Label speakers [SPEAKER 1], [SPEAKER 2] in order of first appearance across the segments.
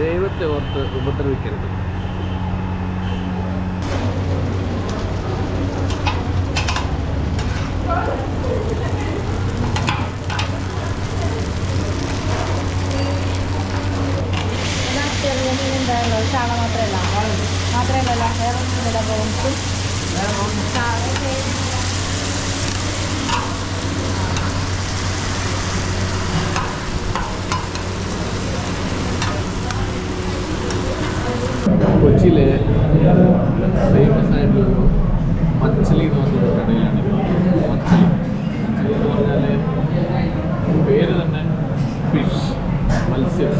[SPEAKER 1] ദൈവത്തെ ഓർത്ത് ഉപദ്രവിക്കരുത്.
[SPEAKER 2] മാത്രമല്ല മാത്രമല്ല വേറെ ഒന്നും ഇല്ല ചാള
[SPEAKER 1] കൊച്ചിയിലെ ഫേമസ് ആയിട്ടൊരു മച്ചലി എന്ന് പറഞ്ഞൊരു കടയിലാണ് മച്ചലി മച്ചലി എന്ന് പറഞ്ഞാൽ പേര് തന്നെ ഫിഷ് മത്സ്യം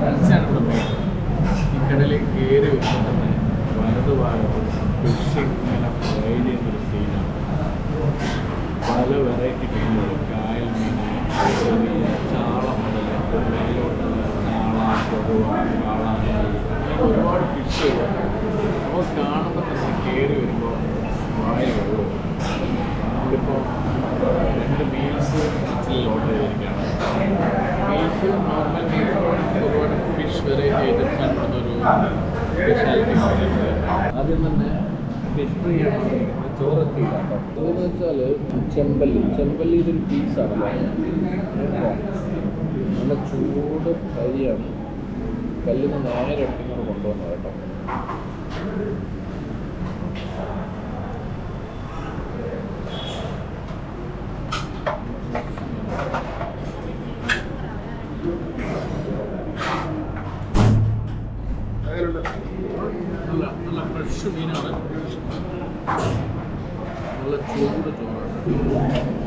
[SPEAKER 1] മത്സ്യമാണ് ഇവിടെ മെയിൻ ഈ കടയിലേക്ക് കയറി വരുമ്പോൾ തന്നെ വലത് ഭാഗത്ത് ഫിഷ് ഇങ്ങനെ ഫ്രൈ ചെയ്യുന്നൊരു സീനാണ് പല വെറൈറ്റി മീനുകൾ കായൽ മീൻ ചെറിയ ചാള മുതൽ മേലോട്ടുള്ള ചാള കൊടുവ കാള അപ്പോൾ കാണുമ്പോൾ തന്നെ കയറി വരുമ്പോൾ വായ വരുമോ നമ്മളിപ്പോൾ രണ്ട് മീൽസ് കിച്ചണിൽ ഓർഡർ ചെയ്തിരിക്കുകയാണ്. മീൽസ് നോർമൽ മീൽസ് ഒരുപാട് ഫിഷ് വെറൈറ്റി ഐറ്റംസ് ഒരു സ്പെഷ്യാലിറ്റി ആദ്യം തന്നെ ഫിഷ് ഫ്രൈ ആണ് ചോറെത്തിയില്ല അതെന്ന് വെച്ചാൽ ചെമ്പല്ലി. ചെമ്പല്ലി ഇതൊരു പീസാണ് നല്ല ചൂട് കരിയാണ് കല്ലിന് നേരെ എടുത്തിങ്ങനെ കൊണ്ടുവന്നത് കേട്ടോ. നല്ല നല്ല ഫ്രഷ് മീനാണ്. നല്ല ചൂട് ചോറാണ്.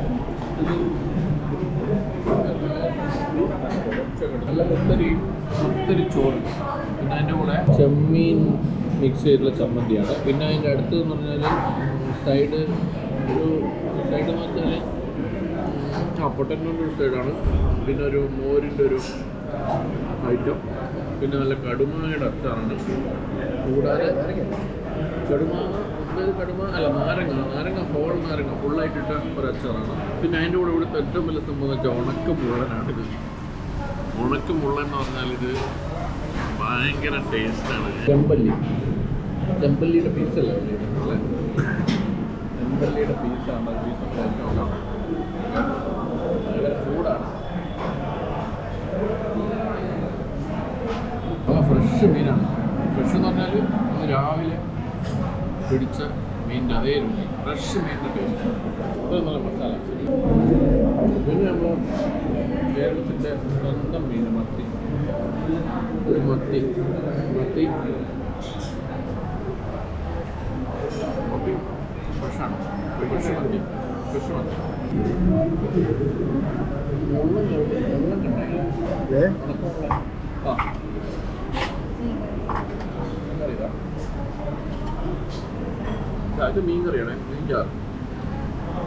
[SPEAKER 1] നല്ല ഒത്തിരി ഒത്തിരി ചോറ്. പിന്നെ അതിന്റെ കൂടെ ചെമ്മീൻ മിക്സ് ചെയ്തിട്ടുള്ള ചമ്മന്തിയാണ്. പിന്നെ അതിന്റെ അടുത്ത് എന്ന് പറഞ്ഞാൽ സൈഡ് ഒരു സൈഡ് എന്ന് വെച്ചാൽ ആ ഒരു സൈഡാണ് പിന്നെ ഒരു മോരിന്റെ ഒരു ഐറ്റം പിന്നെ നല്ല കടുമയുടെ അച്ചാറാണ്. കൂടാതെ കടുമ അതായത് കടുമ അല്ല നാരങ്ങ നാരങ്ങ ഹോൾ നാരങ്ങ ഫുള്ളായിട്ടിട്ട ഒരു അച്ചാറാണ് പിന്നെ അതിന്റെ കൂടെ ഇവിടുത്തെ ഏറ്റവും വലിയ സംഭവം വെച്ചാൽ ഉണക്ക മുള്ളനാണിത് ഉണക്ക മുള്ള എന്ന് പറഞ്ഞാൽ ഇത് ഭയങ്കര ടേസ്റ്റാണ് ചെമ്പല്ലി. ചെമ്പല്ലിയുടെ പീസല്ലേ ചെമ്പല്ലിയുടെ പീസാണ് പീസ് ഭയങ്കര ചൂടാണ്. ഫ്രഷ് മീനാണ്. ഫ്രഷ് എന്ന് പറഞ്ഞാൽ ഇന്ന് രാവിലെ പിടിച്ച മീനിന്റെ അതേ രുചി. ഫ്രഷ് മീനിന്റെ ടേസ്റ്റ് അത് നല്ല മസാല. പിന്നെ നമ്മൾ കേരളത്തിന്റെ സ്വന്തം മീൻ മത്തി. മത്തി. മത്തി. മത്തി. ഫ്രഷാണ്. ഫ്രഷ് മത്തി. ഫ്രഷ് മത്തി. ആ. ഇത് മീൻ കറിയാണ്. മീൻ ചാറ്
[SPEAKER 3] സാമ്പാറോ?
[SPEAKER 1] മീൻ മീൻ ചാറ് സാമ്പാർ ആ സാമ്പാർ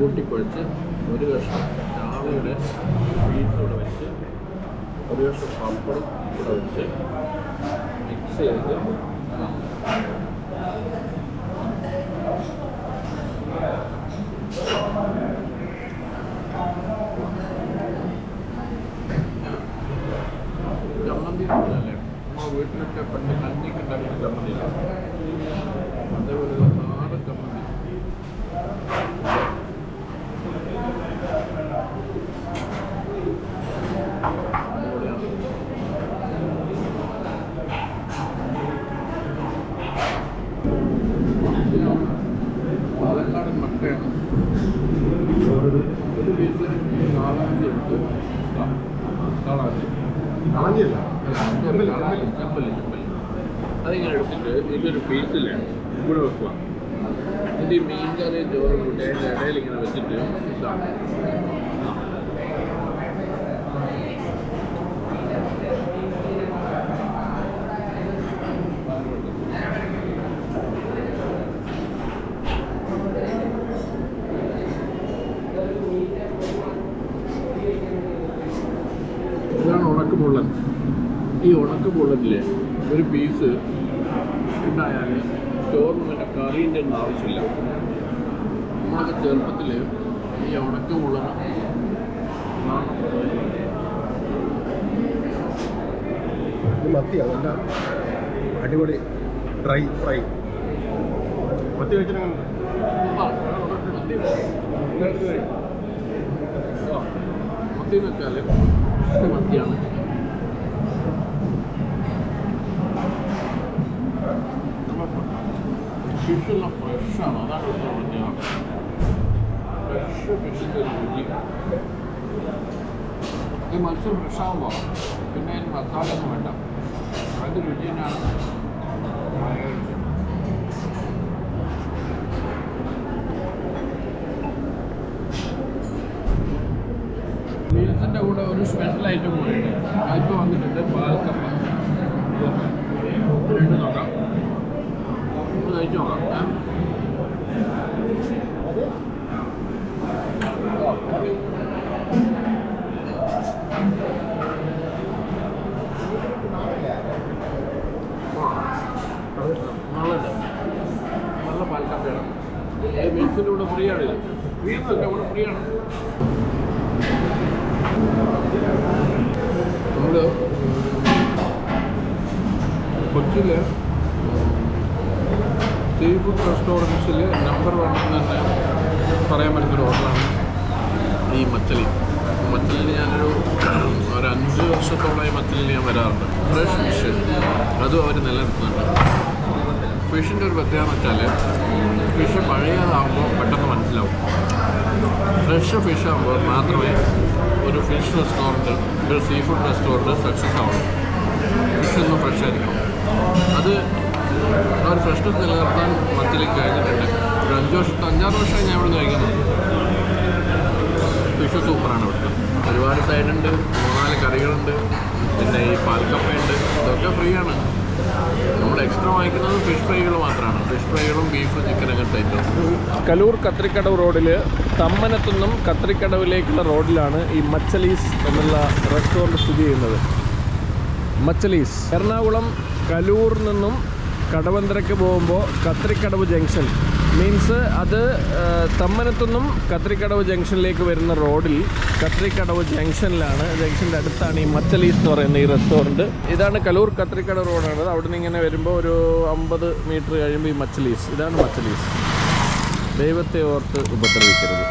[SPEAKER 1] കൂട്ടിക്കുഴച്ച് ഒരു കഷ്ണം ചാളയുടെ പീസ് കൂടെ വെച്ച് ഒരു കഷ്ണം പപ്പടം കൂടെ വെച്ച് മിക്സ് ചെയ്ത്
[SPEAKER 3] കളഞ്ഞില്ല.
[SPEAKER 1] അതിങ്ങനെ എടുത്തിട്ട് ഇതൊരു പീസിലാണ് ഇവിടെ വെക്കുക ഇത് ഈ മീൻ കറി ചോറ് കൂട്ടി അതിന്റെ ഇടയിൽ ഇങ്ങനെ വെച്ചിട്ട് ഇതാണ് ഈ ഉണക്ക ബുള്ളറ്റിൽ ഒരു പീസ് ഉണ്ടായാൽ ചോറിന് കറിന്റെ കറീന്റെ ഒന്നും ആവശ്യമില്ല. നമ്മളൊക്കെ ചെറുപ്പത്തിൽ ഈ ഉണക്ക ബുള്ളന
[SPEAKER 3] ഇത് മത്തിയാണ് അടിപൊളി ഡ്രൈ ഫ്രൈ മത്തി വെച്ചിട്ടുണ്ടെങ്കിൽ
[SPEAKER 1] മത്തി വെച്ചാൽ മത്തിയാണ്. ഫിഷെല്ലാം ഫ്രഷാണ് അതാണ് പ്രത്യേകത ഫ്രഷ് ഫിഷിന്റെ രുചി ഈ മത്സ്യം ഫ്രഷാകുമ്പോൾ പിന്നെ അതിന് മസാല ഒന്നും വേണ്ട അതിന്റെ രുചി തന്നെയാണ് മീൽസിന്റെ കൂടെ ഒരു സ്പെഷ്യൽ ഐറ്റം കൂടെയുണ്ട് അതിപ്പോൾ വന്നിട്ടുണ്ട് പാൽക്കപ്പ രണ്ട് നോക്കാം ഒന്ന് കഴിച്ച് നോക്കാം? നല്ല പാൽക്കപ്പയാണ് മീൽസിന്റെ കൂടെ ഫ്രീ ആണ് ഇത് മീൽസിന്റെ കൂടെ ഫ്രീ ആണ് നമ്മൾ കൊച്ചിയിൽ സീ റെസ്റ്റോറൻസിൽ നമ്പർ വൺ എന്ന് തന്നെ പറയാൻ പറ്റുന്നൊരു ഹോട്ടലാണ് ഈ മച്ചലി. മച്ചലിൽ ഞാനൊരു ഒരു അഞ്ച് വർഷത്തോളമായി മച്ചലിൽ ഞാൻ വരാറുണ്ട്. ഫ്രഷ് ഫിഷ് അതും അവർ നിലനിർത്തുന്നുണ്ട്. ഫിഷിന്റെ ഒരു പ്രത്യേകത എന്ന് വെച്ചാൽ ഫിഷ് പഴയതാകുമ്പോൾ പെട്ടെന്ന് മനസ്സിലാവും. ഫ്രഷ് ഫിഷ് ആകുമ്പോൾ മാത്രമേ ഒരു ഫിഷ് റെസ്റ്റോറന്റ് ഒരു സീ ഫുഡ് റെസ്റ്റോറന്റ് സക്സസ് ആവുള്ളൂ. ഫിഷ് ഒന്നും ഫ്രഷ് ആയിരിക്കും അത് ആ ഒരു ഫ്രഷ്നെസ് നിലനിർത്താൻ മത്തിലേക്ക് കഴിഞ്ഞിട്ടുണ്ട്. ഒരു അഞ്ച് വർഷത്തെ അഞ്ചാറ് വർഷമായി ഞാൻ ഇവിടെ കഴിക്കുന്നത്. ഫിഷ് സൂപ്പറാണ് ഇവിടുത്തെ. ഒരുപാട് സൈഡുണ്ട് മൂന്നാൽ കറികളുണ്ട് പിന്നെ ഈ പാൽക്കപ്പയുണ്ട്. ഇതൊക്കെ ഫ്രീ ആണ്. നമ്മൾ എക്സ്ട്രാ വാങ്ങിക്കുന്നത് ഫിഷ് ഫ്രൈകൾ മാത്രമാണ്. ഫിഷ് ഫ്രൈകളും ബീഫ് ചിക്കൻ അങ്ങനത്തെ ഐറ്റം കലൂർ കത്രിക്കടവ് റോഡിൽ തമ്മനത്തുനിന്നും കത്രിക്കടവിലേക്കുള്ള റോഡിലാണ് ഈ മച്ചലീസ് എന്നുള്ള റെസ്റ്റോറന്റ് സ്ഥിതി ചെയ്യുന്നത്. മച്ചലീസ്. എറണാകുളം കലൂർ നിന്നും കടവന്തരയ്ക്ക് പോകുമ്പോൾ കത്രിക്കടവ് ജംഗ്ഷൻ. മീൻസ് അത് തമ്മനത്തുനിന്നും കത്രിക്കടവ് ജംഗ്ഷനിലേക്ക് വരുന്ന റോഡിൽ കത്രിക്കടവ് ജംഗ്ഷനിലാണ്. ജംഗ്ഷന്റെ അടുത്താണ് ഈ മച്ചലീസ് എന്ന് പറയുന്ന ഈ റെസ്റ്റോറന്റ്. ഇതാണ് കലൂർ കത്രിക്കടവ് റോഡാണ്. അവിടെ നിന്ന് ഇങ്ങനെ വരുമ്പോൾ ഒരു അമ്പത് മീറ്റർ കഴിയുമ്പോൾ ഈ മച്ചലീസ്. ഇതാണ് മച്ചലീസ്. ദൈവത്തെ ഓർത്ത് ഉപദ്രവിക്കരുത്.